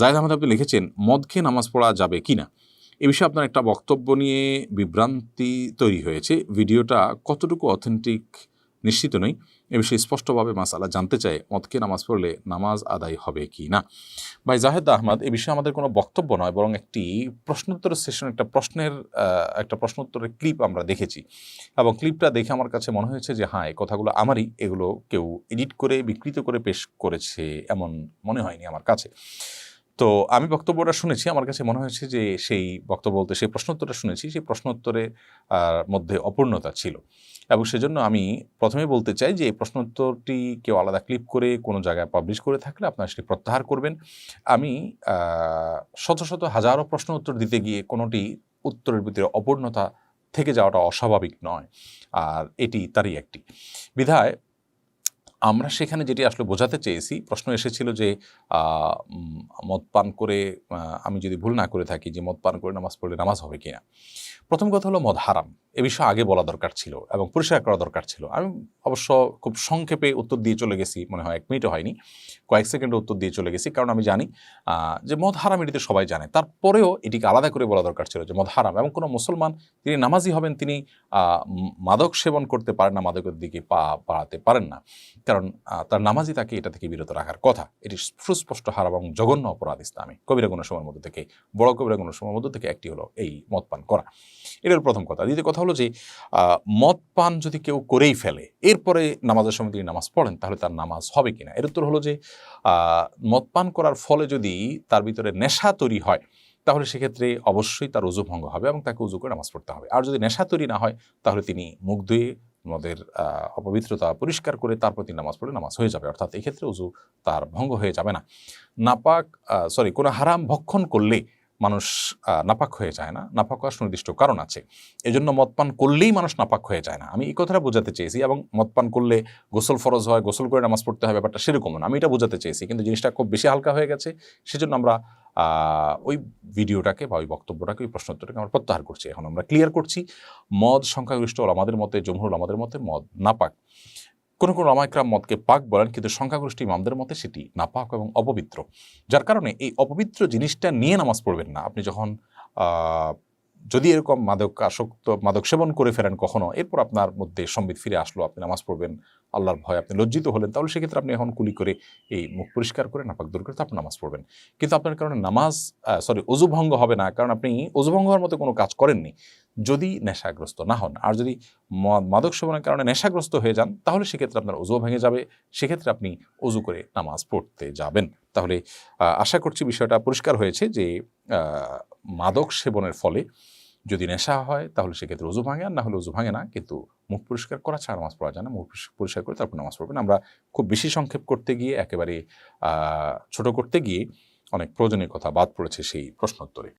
জায়দ আহমেদ, আপনি লিখেছেন মদ খেয়ে নামাজ পড়া যাবে কি না? এ বিষয়ে আপনার একটা বক্তব্য নিয়ে বিভ্রান্তি তৈরি হয়েছে। ভিডিওটা কতটুকু অথেন্টিক নিশ্চিত নই এ বিষয়ে স্পষ্টভাবে মাসালা জানতে চাই মদকে নামাজ পড়লে নামাজ আদায় হবে কি না? ভাই, জাহেদ আহমদ, এ বিষয়ে আমাদের কোনো বক্তব্য নয়, বরং একটি প্রশ্নোত্তর সেশন একটা প্রশ্নের একটা প্রশ্নোত্তরের ক্লিপ আমরা দেখেছি। এবং ক্লিপটা দেখে আমার কাছে মনে হয়েছে যে হ্যাঁ এই কথাগুলো আমারই, এগুলো কেউ এডিট করে, বিকৃত করে পেশ করেছে, এমন মনে হয়নি আমার কাছে। তো আমি বক্তব্যটা শুনেছি, আমার কাছে মনে হয়েছে যে সেই বক্তব্য বলতে, সেই প্রশ্নোত্তরটা শুনেছি, সেই প্রশ্নোত্তরের মধ্যে অপূর্ণতা ছিল। এবং সেজন্য আমি প্রথমে বলতে চাই যে এই প্রশ্নোত্তরটি কেউ আলাদা ক্লিপ করে কোনো জায়গায় পাবলিশ করে থাকলে আপনারা সেটি প্রত্যাহার করবেন। আমি শত শত হাজারো প্রশ্ন উত্তর দিতে গিয়ে কোনোটি উত্তরের ভিতরে অপূর্ণতা থেকে যাওয়াটা অস্বাভাবিক নয়। আর এটি তারই একটি বিধায় আমরা সেখানে যেটি আসলে বোঝাতে চেয়েছি, প্রশ্ন এসেছিল যে মদ পান করে আমি যদি ভুল না করে থাকি যে মদ পান করে নামাজ পড়লে নামাজ হবে কিনা। প্রথম কথা হলো মদ হারাম। এ বিষয়ে আগে বলা দরকার ছিল এবং পরিষ্কার করা দরকার ছিল। আমি অবশ্য খুব সংক্ষেপে উত্তর দিয়ে চলে গেছি, মনে হয় এক মিনিটও হয়নি। কয়েক সেকেন্ডে উত্তর দিয়ে চলে গেছি, কারণ আমি জানি যে মদ হারাম এটিতে সবাই জানে। তারপরেও এটিকে আলাদা করে বলা দরকার ছিল যে মদ হারাম এবং কোনো মুসলমান, তিনি নামাজি হবেন, তিনি মাদক সেবন করতে পারেন না, মাদকের দিকে পা বাড়াতে পারেন না। কারণ তার নামাজি তাকে এটা থেকে বিরত রাখার কথা। এটি সুস্পষ্ট হারাম এবং জঘন্য অপরাধ ইসলামে। কবিরা সময়ের মধ্যে থেকে, বড় কবিরা সময়ের মধ্যে থেকে একটি হলো এই মদ পান করা এটার প্রথম কথা। দ্বিতীয় কথা হলো যে মদ পান যদি কেউ করেই ফেলে, এরপরে নামাজের সময় তিনি নামাজ পড়েন, তাহলে তার নামাজ হবে কিনা? এর উত্তর হলো যে মদ পান করার ফলে যদি তার ভিতরে নেশা তৈরি হয়, তাহলে সেক্ষেত্রে অবশ্যই তার উজু ভঙ্গ হবে এবং তাকে উজু করে নামাজ পড়তে হবে। আর যদি নেশা তৈরি না হয়, তাহলে তিনি মুখ ধুয়ে মদের অপবিত্রতা পরিষ্কার করে তারপর তিনি নামাজ পড়ে নামাজ হয়ে যাবে। অর্থাৎ এক্ষেত্রে উজু তার ভঙ্গ হয়ে যাবে না। নাপাক সরি কোনো হারাম ভক্ষণ করলে মানুষ নাপাক হয়ে যায় না। নাপাক হওয়ার সুনির্দিষ্ট কারণ আছে। এজন্য মদপান করলেই মানুষ নাপাক হয়ে যায় না। আমি এই কথাটা বোঝাতে চেয়েছি এবং মদপান করলে গোসল ফরজ হয়, গোসল করে নামাজ পড়তে হয়, ব্যাপারটা সেরকম না। আমি এটা বোঝাতে চেয়েছি, কিন্তু জিনিসটা খুব বেশি হালকা হয়ে গেছে। সেজন্য আমরা ওই ভিডিওটাকে বা ওই বক্তব্যটাকে, ওই প্রশ্নোত্তরটাকে আমরা প্রত্যাহার করছি। এখন আমরা ক্লিয়ার করছি, মদ সংখ্যাগরিষ্ঠ আমাদের মতে, জমহুর আমাদের মতে মদ নাপাক। কোনো কোনো রামাইকরাম মতকে পাক বলেন, কিন্তু সংখ্যাগরিষ্ঠ ইমামদের মতে সেটি নাপাক এবং অপবিত্র। যার কারণে এই অপবিত্র জিনিসটা নিয়ে নামাজ পড়বেন না। আপনি যখন যদি এরকম মাদক আসক্ত, মাদক সেবন করে ফেলেন কখনো, এরপর আপনার মধ্যে সম্বিত ফিরে আসলো, আপনি নামাজ পড়বেন, আল্লাহর ভয় আপনি লজ্জিত হলেন, তাহলে সেক্ষেত্রে আপনি এখন কুলি করে এই মুখ পরিষ্কার করে নাপাক দূর করে তারপর নামাজ পড়বেন। কিন্তু আপনার কারণে নামাজ সরি অজু ভঙ্গ হবে না, কারণ আপনি অজু ভঙ্গ হওয়ার মতো কোনো কাজ করেননি। যদি নেশাগ্রস্ত না হন, আর যদি মাদক সেবনের কারণে নেশাগ্রস্ত হয়ে যান, তাহলে সেক্ষেত্রে আপনার অজু ভেঙে যাবে, সেক্ষেত্রে আপনি অজু করে নামাজ পড়তে যাবেন। তাহলে আশা করছি বিষয়টা পরিষ্কার হয়েছে যে মাদক সেবনের ফলে যদি নেশা হয়, তাহলে সেক্ষেত্রে উজু ভাঙে, আর না হলে উজু ভাঙে না, কিন্তু মুখ পরিষ্কার করা ছাড়া নামাজ পড়া যায় না। মুখ পরিষ্কার- করে তারপর নামাজ পড়বেন। আমরা খুব বেশি সংক্ষেপ করতে গিয়ে, একেবারে ছোট করতে গিয়ে অনেক প্রয়োজনীয় কথা বাদ পড়েছে সেই প্রশ্নোত্তরে।